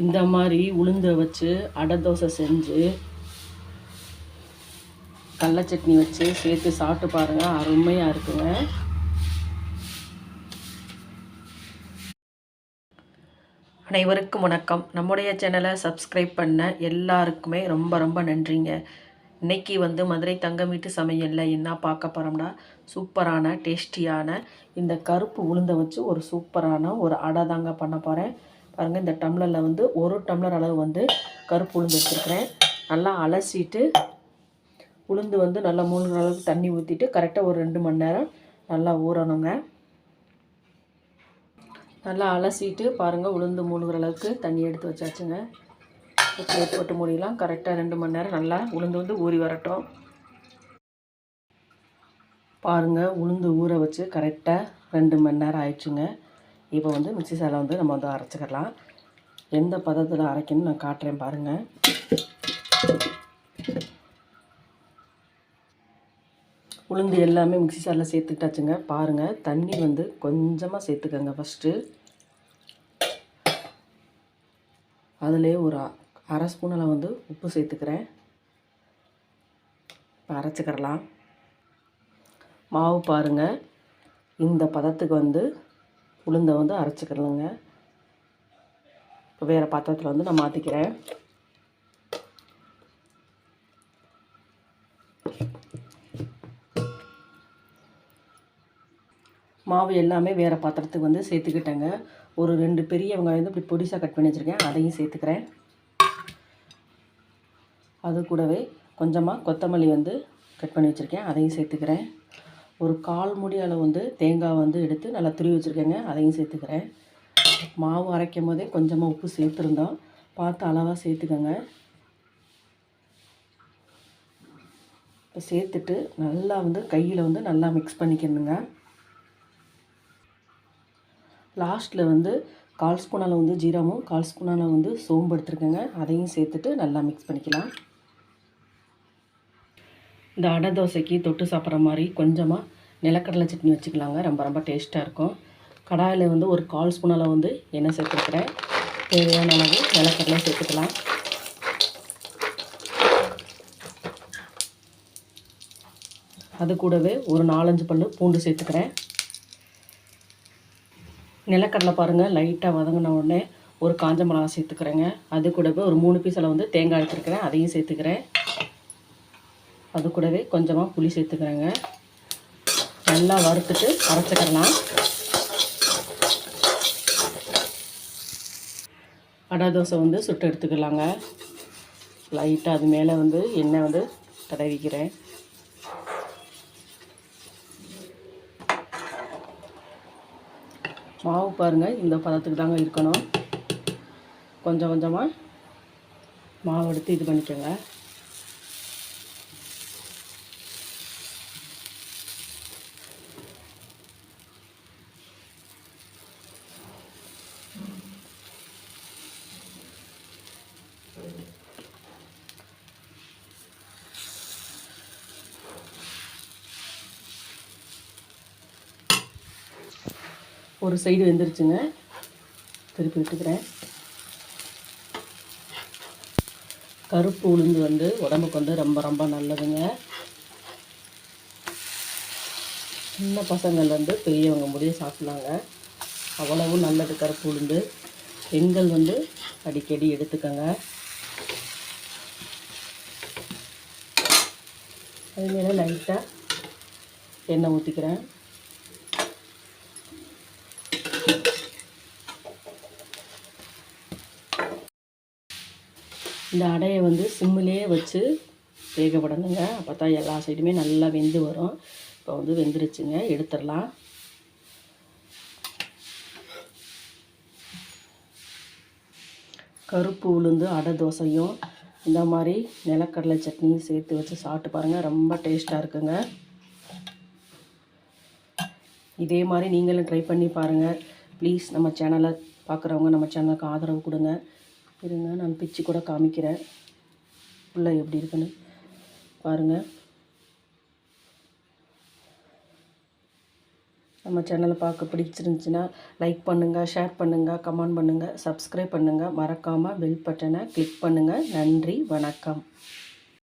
இந்த மாதிரி உளுந்த வச்சு அடை தோசை செஞ்சு கடல சட்னி வச்சு சேர்த்து சாப்பிட்டு பாருங்கள் அருமையாக இருக்குங்க. அனைவருக்கும் வணக்கம். நம்முடைய சேனலை சப்ஸ்கிரைப் பண்ண எல்லாருக்குமே ரொம்ப ரொம்ப நன்றிங்க. இன்னைக்கு வந்து மதுரை தங்கம் வீட்டு சமையலில் என்ன பார்க்க போகிறோம்னா சூப்பரான டேஸ்டியான இந்த கருப்பு உளுந்தை வச்சு ஒரு சூப்பரான ஒரு அடை தாங்க பண்ண போகிறேன் பாருங்கள் இந்த டம்ளரில் வந்து ஒரு டம்ளர் அளவு வந்து கருப்பு உளுந்து வச்சுருக்கிறேன். நல்லா அலசிட்டு உளுந்து வந்து நல்லா மூணு அளவுக்கு தண்ணி ஊற்றிட்டு கரெக்டாக ஒரு ரெண்டு மணி நேரம் நல்லா ஊறணுங்க. நல்லா அலசிட்டு பாருங்கள் உளுந்து மூழ்கிற அளவுக்கு தண்ணி எடுத்து வச்சாச்சுங்க. பிளேட் போட்டு மூடிடலாம். கரெக்டாக ரெண்டு மணி நேரம் நல்லா உளுந்து வந்து ஊறி வரட்டும். பாருங்கள் உளுந்து ஊற வச்சு கரெக்டாக ரெண்டு மணி நேரம் ஆயிடுச்சுங்க. இப்போ வந்து மிக்ஸி சாரில் வந்து நம்ம வந்து அரைச்சிக்கலாம். எந்த பதத்தில் அரைக்கணும்னு நான் காட்டுறேன் பாருங்கள் உளுந்து எல்லாமே மிக்சி சாரில் சேர்த்துக்கிட்டாச்சுங்க. பாருங்கள் தண்ணி வந்து கொஞ்சமாக சேர்த்துக்கங்க ஃபஸ்ட்டு அதிலே ஒரு அரை ஸ்பூனில் வந்து உப்பு சேர்த்துக்கிறேன். இப்போ அரைச்சிக்கிறலாம். மாவு பாருங்கள் இந்த பதத்துக்கு வந்து உளுந்தை வந்து அரைச்சிக்கிறலங்க இப்போ வேறு பாத்திரத்தில் வந்து நான் மாற்றிக்கிறேன் மாவு எல்லாமே வேறு பாத்திரத்துக்கு வந்து சேர்த்துக்கிட்டேங்க. ஒரு ரெண்டு பெரிய வெங்காயம் வந்து இப்படி பொடிசாக கட் பண்ணி வச்சுருக்கேன். அதையும் சேர்த்துக்கிறேன். அது கூடவே கொஞ்சமாக கொத்தமல்லி வந்து கட் பண்ணி வச்சுருக்கேன். அதையும் சேர்த்துக்கிறேன். ஒரு கால் முடி அளவு வந்து தேங்காய் வந்து எடுத்து நல்லா துருவி வச்சுருக்கேங்க. அதையும் சேர்த்துக்கிறேன். மாவு அரைக்கும் போதே கொஞ்சமாக உப்பு சேர்த்துருந்தோம் பார்த்து அளவாக சேர்த்துக்கோங்க. இப்போ சேர்த்துட்டு நல்லா வந்து கையில் வந்து நல்லா மிக்ஸ் பண்ணிக்கணுங்க. லாஸ்ட்டில் வந்து கால் ஸ்பூனால் வந்து ஜீரமும் கால் ஸ்பூனால் வந்து சோம்பு எடுத்துருக்கேங்க. அதையும் சேர்த்துட்டு நல்லா மிக்ஸ் பண்ணிக்கலாம். இந்த அடை தோசைக்கு தொட்டு சாப்பிட்ற மாதிரி கொஞ்சமாக நிலக்கடலை சட்னி வச்சுக்கலாங்க. ரொம்ப ரொம்ப டேஸ்ட்டாக இருக்கும். கடாயில் வந்து ஒரு கால் ஸ்பூன் அளவு வந்து எண்ணெய் சேர்த்துருக்குறேன் தேவையான அளவு நிலக்கடலை சேர்த்துக்கலாம். அது கூடவே ஒரு நாலஞ்சு பல் பூண்டு சேர்த்துக்கிறேன். நிலக்கடலை பாருங்கள் லைட்டாக வதங்கின உடனே ஒரு காஞ்ச மிளகா சேர்த்துக்கிறேங்க. அது கூடவே ஒரு மூணு பீஸ் அளவு வந்து தேங்காய் எடுத்துருக்கிறேன். அதையும் சேர்த்துக்கிறேன். அது கூடவே கொஞ்சமாக புளி சேர்த்துக்கிறேங்க. நல்லா வறுத்துட்டு அரைச்சிக்கலாம் அடை தோசை வந்து சுட்டு எடுத்துக்கலாங்க. லைட்டாக அது மேலே வந்து எண்ணெய் வந்து தடவிக்கிறேன். மாவு பாருங்கள் இந்த பதத்துக்கு தாங்க இருக்கணும். கொஞ்சம் கொஞ்சமாக மாவு எடுத்து இது பண்ணிக்கோங்க. ஒரு சைடு வெந்துருச்சுங்க. திருப்பி விட்டுக்கிறேன். கருப்பு உளுந்து வந்து உடம்புக்கு வந்து ரொம்ப ரொம்ப நல்லதுங்க. சின்ன பசங்கள் வந்து பெரியவங்க முடிய சாப்பிட்லாங்க அவ்வளவு நல்லது கருப்பு உளுந்து. பெண்கள் வந்து அடிக்கடி எடுத்துக்கோங்க. அது மேலே லைட்டாக எண்ணெய் ஊற்றிக்கிறேன் இந்த அடையை வந்து சிம்மிலே வச்சு வேகப்படணுங்க அப்போ தான் எல்லா சைடுமே நல்லா வெந்து வரும். இப்போ வந்து வெந்துருச்சுங்க. எடுத்துடலாம். கருப்பு உளுந்து அடை தோசையும் இந்த மாதிரி நிலக்கடலை சட்னியும் சேர்த்து வச்சு சாப்பிட்டு பாருங்கள் ரொம்ப டேஸ்ட்டாக இருக்குங்க. இதே மாதிரி நீங்களும் ட்ரை பண்ணி பாருங்கள் ப்ளீஸ் நம்ம சேனலை பார்க்குறவங்க நம்ம சேனலுக்கு ஆதரவு கொடுங்க. இருங்க நான் பிச்சு கூட காமிக்கிறேன். உள்ளே எப்படி இருக்குன்னு பாருங்கள் நம்ம சேனலை பார்க்க பிடிச்சிருந்துச்சின்னா லைக் பண்ணுங்கள் ஷேர் பண்ணுங்கள் கமெண்ட் பண்ணுங்கள் சப்ஸ்கிரைப் பண்ணுங்கள் மறக்காமல் பெல் பட்டனை கிளிக் பண்ணுங்கள் நன்றி வணக்கம்.